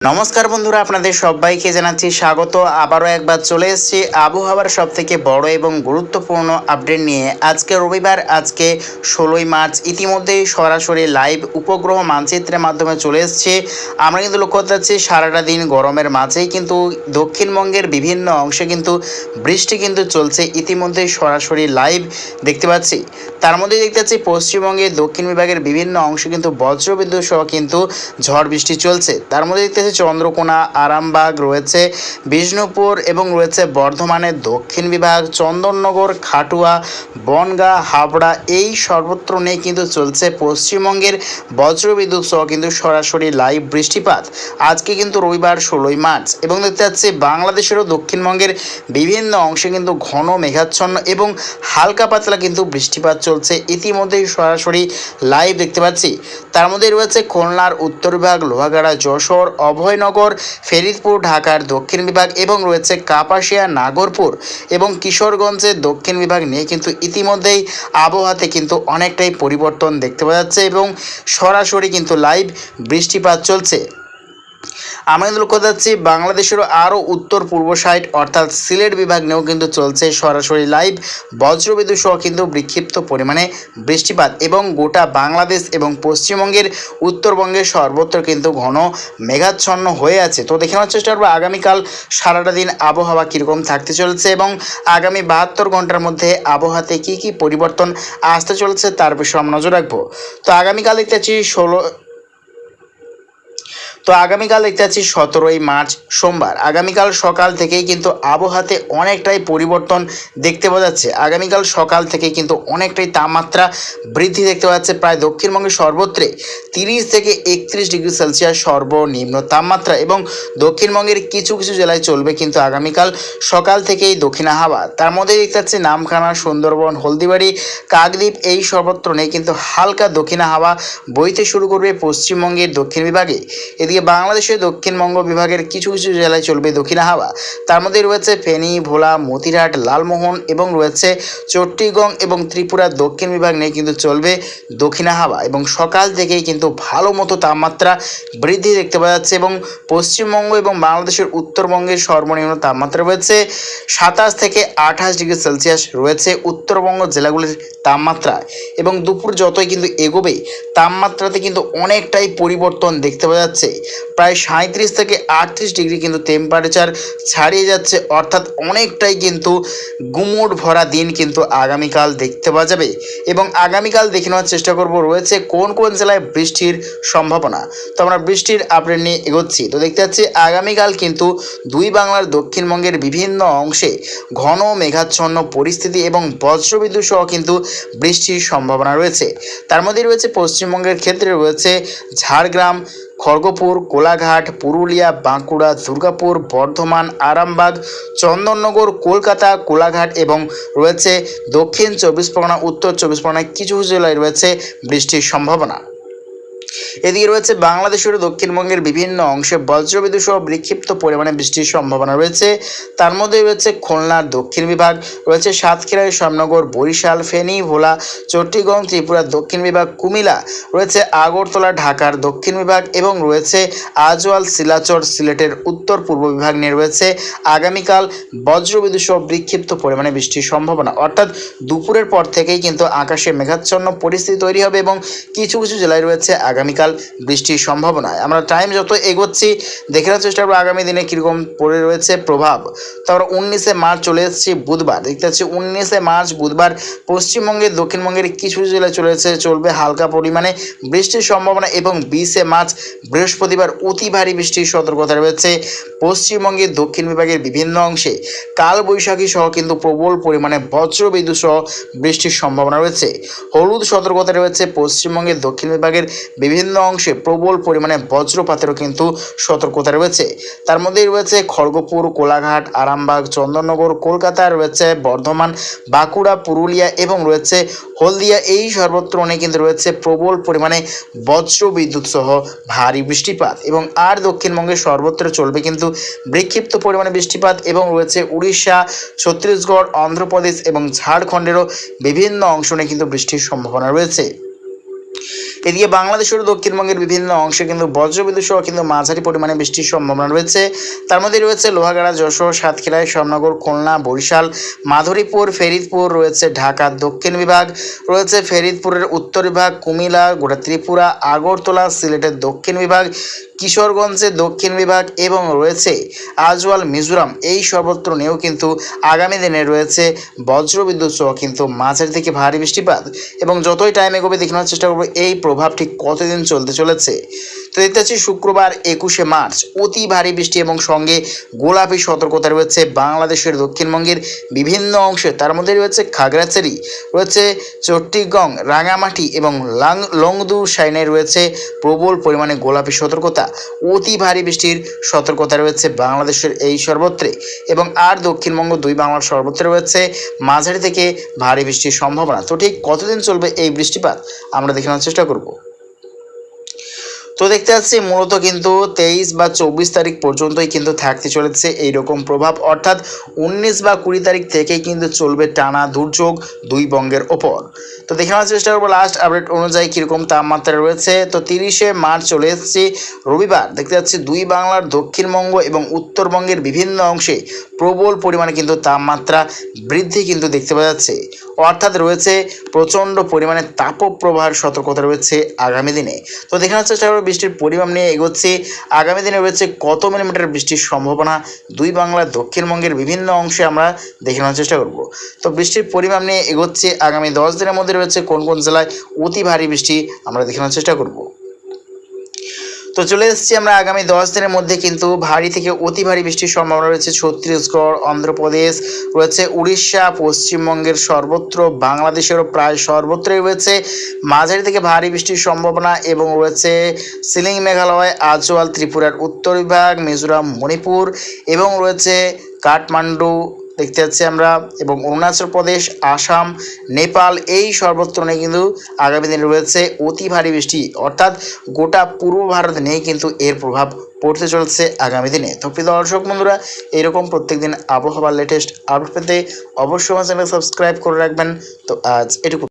নমস্কার বন্ধুরা, আপনাদের সবাইকে জানাচ্ছি স্বাগত। আবারও একবার চলে এসেছি আবহাওয়ার সব থেকে বড় এবং গুরুত্বপূর্ণ আপডেট নিয়ে। আজকে রবিবার, আজকে ষোলোই মার্চ। ইতিমধ্যেই সরাসরি লাইভ উপগ্রহ মানচিত্রের মাধ্যমে চলে এসেছে। আমরা কিন্তু লক্ষ্য করতে পারছি, সারাটা দিন গরমের মাঝেই কিন্তু দক্ষিণবঙ্গের বিভিন্ন অংশে কিন্তু বৃষ্টি কিন্তু চলছে। ইতিমধ্যেই সরাসরি লাইভ দেখতে পাচ্ছি। তার মধ্যে দেখতে পাচ্ছি, পশ্চিমবঙ্গের দক্ষিণ বিভাগের বিভিন্ন অংশে কিন্তু বজ্রবিদ্যুৎ সহ কিন্তু ঝড় বৃষ্টি চলছে। তার মধ্যে দেখতে চন্দ্রকোনা, আরামবাগ, রয়েছে বিষ্ণুপুর এবং রয়েছে বর্ধমানের দক্ষিণ বিভাগ, চন্দননগর, খাটুয়া, বনগাঁ, হাবড়া, এই সর্বত্র নেই কিন্তু চলছে পশ্চিমবঙ্গের বজ্রবিদ্যুৎ সহ কিন্তু সরাসরি লাইভ বৃষ্টিপাত। আজকে কিন্তু রবিবার ষোলোই মার্চ এবং দেখতে পাচ্ছি বাংলাদেশেরও দক্ষিণবঙ্গের বিভিন্ন অংশে কিন্তু ঘন মেঘাচ্ছন্ন এবং হালকা পাতলা কিন্তু বৃষ্টিপাত চলছে। ইতিমধ্যেই সরাসরি লাইভ দেখতে পাচ্ছি। তার মধ্যে রয়েছে খুলনার উত্তর বিভাগ, লোহাগাড়া, যশোর অভয়নগর ফেরিদপুর, ঢাকার দক্ষিণ বিভাগ এবং রয়েছে কাপাসিয়া, নাগরপুর এবং কিশোরগঞ্জের দক্ষিণ বিভাগ নিয়ে কিন্তু ইতিমধ্যেই আবহাওয়াতে কিন্তু অনেকটাই পরিবর্তন দেখতে পাওয়া যাচ্ছে এবং সরাসরি কিন্তু লাইভ বৃষ্টিপাত চলছে। কিন্তু লক্ষ্য যাচ্ছি বাংলাদেশেরও আরও উত্তর পূর্ব সাইড, অর্থাৎ সিলেট বিভাগ নিয়েও কিন্তু চলছে সরাসরি লাইভ। বজ্রবিদ্যুৎ সহ কিন্তু বিক্ষিপ্ত পরিমাণে বৃষ্টিপাত এবং গোটা বাংলাদেশ এবং পশ্চিমবঙ্গের উত্তরবঙ্গের সর্বত্র কিন্তু ঘন মেঘাচ্ছন্ন হয়ে আছে। তো দেখে নেওয়ার চেষ্টা করব আগামীকাল সারাটা দিন আবহাওয়া কীরকম থাকতে চলেছে এবং আগামী বাহাত্তর ঘণ্টার মধ্যে আবহাওয়াতে কী কী পরিবর্তন আসতে চলেছে তার বিষয়ে আমরা নজর রাখব। তো আগামীকাল দেখতে ষোলো তো আগামীকাল দেখতে পাচ্ছি সতেরোই মার্চ সোমবার। আগামীকাল সকাল থেকেই কিন্তু আবহাওয়াতে অনেকটাই পরিবর্তন দেখতে পাওয়া যাচ্ছে। আগামীকাল সকাল থেকে কিন্তু অনেকটাই তাপমাত্রা বৃদ্ধি দেখতে পাওয়া যাচ্ছে। প্রায় দক্ষিণবঙ্গের সর্বত্রে তিরিশ থেকে একত্রিশ ডিগ্রি সেলসিয়াস সর্বনিম্ন তাপমাত্রা এবং দক্ষিণবঙ্গের কিছু কিছু জেলায় চলবে কিন্তু আগামীকাল সকাল থেকেই দক্ষিণা হাওয়া। তার মধ্যে দেখতে পাচ্ছি নামখানা, সুন্দরবন, হলদিবাড়ি, কাকদ্বীপ এই সর্বত্র নেই কিন্তু হালকা দক্ষিণা হাওয়া বইতে শুরু করবে পশ্চিমবঙ্গের দক্ষিণ বিভাগে। এদিকে বাংলাদেশের দক্ষিণবঙ্গ বিভাগের কিছু কিছু জেলায় চলবে দক্ষিণা হাওয়া। তার মধ্যে রয়েছে ফেনী, ভোলা, মতিরহাট, লালমোহন এবং রয়েছে চট্টিগং এবং ত্রিপুরার দক্ষিণ বিভাগ নিয়ে কিন্তু চলবে দক্ষিণা হাওয়া এবং সকাল থেকেই কিন্তু ভালো মতো তাপমাত্রা বৃদ্ধি দেখতে পাওয়া যাচ্ছে এবং পশ্চিমবঙ্গ এবং বাংলাদেশের উত্তরবঙ্গের সর্বনিম্ন তাপমাত্রা রয়েছে সাতাশ থেকে আঠাশ ডিগ্রি সেলসিয়াস রয়েছে উত্তরবঙ্গ জেলাগুলির তাপমাত্রা এবং দুপুর যতই কিন্তু এগোবে তাপমাত্রাতে কিন্তু অনেকটাই পরিবর্তন দেখতে পাওয়া যাচ্ছে। প্রায় সাঁত্রিশ থেকে আটত্রিশ ডিগ্রি কিন্তু টেম্পারেচার ছাড়িয়ে যাচ্ছে। অর্থাৎ অনেকটাই কিন্তু গুমোট ভরা দিন কিন্তু আগামীকাল দেখতে পাওয়া যাবে। এবং আগামীকাল দেখে নেওয়ার চেষ্টা করব রয়েছে কোন কোন জেলায় বৃষ্টির সম্ভাবনা। তো আমরা বৃষ্টির আপডেট নিয়ে এগোচ্ছি। তো দেখতে পাচ্ছি আগামীকাল কিন্তু দুই বাংলার দক্ষিণবঙ্গের বিভিন্ন অংশে ঘন মেঘাচ্ছন্ন পরিস্থিতি এবং বজ্রবিদ্যুৎ সহ কিন্তু বৃষ্টির সম্ভাবনা রয়েছে। তার মধ্যে রয়েছে পশ্চিমবঙ্গের ক্ষেত্রে রয়েছে ঝাড়গ্রাম খড়গপুর, কোলাঘাট, পুরুলিয়া, বাঁকুড়া, দুর্গাপুর, বর্ধমান, আরামবাগ, চন্দননগর, কলকাতা, কোলাঘাট এবং রয়েছে দক্ষিণ চব্বিশ পরগনা, উত্তর চব্বিশ পরগনায় কিছু কিছু জেলায় রয়েছে বৃষ্টির সম্ভাবনা। এদিকে রয়েছে বাংলাদেশের দক্ষিণবঙ্গের বিভিন্ন অংশে বজ্রবিদ্যুৎ সহ বিক্ষিপ্ত পরিমাণে বৃষ্টির সম্ভাবনা রয়েছে। তার মধ্যে রয়েছে খুলনার দক্ষিণ বিভাগ, রয়েছে সাতক্ষীরার শ্যামনগর বরিশাল, ফেনী, ভোলা চট্টিগং ত্রিপুরার দক্ষিণ বিভাগ কুমিলা রয়েছে আগরতলা, ঢাকার দক্ষিণ বিভাগ এবং রয়েছে আজওয়াল, শিলাচর, সিলেটের উত্তর পূর্ব বিভাগ নিয়ে রয়েছে। আগামীকাল বজ্রবিদ্যুৎ সহ বিক্ষিপ্ত পরিমাণে বৃষ্টির সম্ভাবনা। অর্থাৎ দুপুরের পর থেকেই কিন্তু আকাশে মেঘাচ্ছন্ন পরিস্থিতি তৈরি হবে এবং কিছু কিছু জেলায় রয়েছে আগামীকাল বৃষ্টির সম্ভাবনা আমরা টাইম যত এগোচ্ছি, দেখে নেওয়ার চেষ্টা করব আগামী দিনে কীরকম পড়ে রয়েছে প্রভাব। তারপর উনিশে মার্চ চলে এসেছি বুধবার। দেখতে পাচ্ছি উনিশে মার্চ বুধবার পশ্চিমবঙ্গের দক্ষিণবঙ্গের কিছু জেলায় চলে এসেছে চলবে হালকা পরিমাণে বৃষ্টির সম্ভাবনা এবং বিশে মার্চ বৃহস্পতিবার অতি ভারী বৃষ্টির সতর্কতা রয়েছে পশ্চিমবঙ্গের দক্ষিণ বিভাগের বিভিন্ন অংশে। কাল বৈশাখী সহ কিন্তু প্রবল পরিমাণে বজ্রবিদ্যুৎ সহ বৃষ্টির সম্ভাবনা রয়েছে। হলুদ সতর্কতা রয়েছে পশ্চিমবঙ্গের দক্ষিণ বিভাগের বিভিন্ন অংশে প্রবল পরিমাণে বজ্রপাতেরও কিন্তু সতর্কতা রয়েছে। তার মধ্যেই রয়েছে খড়গপুর, কোলাঘাট, আরামবাগ, চন্দননগর, কলকাতা, রয়েছে বর্ধমান, বাঁকুড়া, পুরুলিয়া এবং রয়েছে হলদিয়া। এই সর্বত্র অনেক কিন্তু রয়েছে প্রবল পরিমাণে বজ্র বিদ্যুৎ সহ ভারী বৃষ্টিপাত এবং আর দক্ষিণবঙ্গে সর্বত্র চলবে কিন্তু বিক্ষিপ্ত পরিমাণে বৃষ্টিপাত এবং রয়েছে উড়িষ্যা, ছত্তিশগড়, অন্ধ্রপ্রদেশ এবং ঝাড়খণ্ডেরও বিভিন্ন অংশ নিয়ে কিন্তু বৃষ্টির সম্ভাবনা রয়েছে। এদিকে বাংলাদেশের দক্ষিণবঙ্গের বিভিন্ন অংশে কিন্তু বজ্রবিদ্যুৎ সহ কিন্তু মাঝারি পরিমাণে বৃষ্টির সম্ভাবনা রয়েছে। তার মধ্যে রয়েছে লোহাগাড়া, যশোর, সাতক্ষীরায় শ্যামনগর খুলনা, বরিশাল, মাধুরীপুর, ফেরিদপুর, রয়েছে ঢাকার দক্ষিণ বিভাগ, রয়েছে ফেরিদপুরের উত্তর বিভাগ, কুমিল্লা, গোটা ত্রিপুরা, আগরতলা, সিলেটের দক্ষিণ বিভাগ কিশোরগঞ্জের দক্ষিণ বিভাগ এবং রয়েছে আজওয়াল, মিজোরাম। এই সর্বত্র নিয়েও কিন্তু আগামী দিনে রয়েছে বজ্রবিদ্যুৎ সহ কিন্তু মাঝের দিকে ভারী বৃষ্টিপাত। এবং যতই টাইম এগোবে দেখানোর চেষ্টা করব, এই প্রভাব ঠিক কতদিন চলতে চলেছে? তো দেখতে শুক্রবার একুশে মার্চ। অতি ভারী বৃষ্টি এবং সঙ্গে গোলাপি সতর্কতা রয়েছে বাংলাদেশের দক্ষিণবঙ্গের বিভিন্ন অংশে। তার মধ্যে রয়েছে খাগড়াছড়ি, রয়েছে চট্টিগং রাঙামাটি এবং লাং, লংদু সাইনে রয়েছে প্রবল পরিমাণে গোলাপি সতর্কতা। অতি ভারী বৃষ্টির সতর্কতা রয়েছে বাংলাদেশের এই সর্বত্রে এবং আর দক্ষিণবঙ্গ দুই বাংলার সর্বত্রে রয়েছে মাঝারি থেকে ভারী বৃষ্টির সম্ভাবনা। তো ঠিক কতদিন চলবে এই বৃষ্টিপাত? আমরা দেখে নেওয়ার চেষ্টা করব। তো দেখতে পাচ্ছি মূলত কিন্তু তেইশ বা চব্বিশ তারিখ পর্যন্তই কিন্তু থাকতে চলেছে এইরকম প্রভাব। অর্থাৎ উনিশ বা কুড়ি তারিখ থেকেই কিন্তু চলবে টানা দুর্যোগ দুই বঙ্গের ওপর। তো দেখে নেওয়ার চেষ্টা করব লাস্ট আপডেট অনুযায়ী কীরকম তাপমাত্রা রয়েছে। তো তিরিশে মার্চ চলে এসেছি, রবিবার দেখতে পাচ্ছি দুই বাংলার দক্ষিণবঙ্গ এবং উত্তরবঙ্গের বিভিন্ন অংশে প্রবল পরিমাণে কিন্তু তাপমাত্রা বৃদ্ধি কিন্তু দেখতে পাওয়া যাচ্ছে। অর্থাৎ রয়েছে প্রচণ্ড পরিমাণে তাপপ্রবাহের সতর্কতা রয়েছে আগামী দিনে। তো দেখে নেওয়ার চেষ্টা করব বৃষ্টির পরিমাণ নিয়ে এগোচ্ছে। আগামী দিনে রয়েছে কত মিলিমিটার বৃষ্টির সম্ভাবনা? দুই বাংলার দক্ষিণবঙ্গের বিভিন্ন অংশে আমরা দেখে নেওয়ার চেষ্টা করব। তো বৃষ্টির পরিমাণ নিয়ে এগোচ্ছে আগামী দশ দিনের মধ্যে রয়েছে কোন কোন জেলায় অতি ভারী বৃষ্টি আমরা দেখে নেওয়ার চেষ্টা করব। তো চলে এসেছি আমরা আগামী দশ দিনের মধ্যে কিন্তু ভারী থেকে অতি ভারী বৃষ্টির সম্ভাবনা রয়েছে ছত্তিশগড়, অন্ধ্রপ্রদেশ, রয়েছে উড়িষ্যা, পশ্চিমবঙ্গের সর্বত্র, বাংলাদেশেরও প্রায় সর্বত্রই রয়েছে মাঝারি থেকে ভারী বৃষ্টির সম্ভাবনা এবং রয়েছে সিলিং মেঘালয়, আজওয়াল, ত্রিপুরার উত্তর বিভাগ, মিজোরাম, মণিপুর এবং রয়েছে কাঠমান্ডু দেখতে পাচ্ছি আমরা, এবং অরুণাচল প্রদেশ, আসাম, নেপাল, এই সর্বত্র নিয়ে কিন্তু আগামী দিনে রয়েছে অতি ভারী বৃষ্টি। অর্থাৎ গোটা পূর্ব ভারত নিয়ে কিন্তু এর প্রভাব পড়তে চলেছে আগামী দিনে। তো প্রিয় দর্শক বন্ধুরা, এরকম প্রত্যেকদিন আবহাওয়ার লেটেস্ট আপডেট পেতে অবশ্যই আমার চ্যানেল সাবস্ক্রাইব করে রাখবেন। তো আজ এটুকু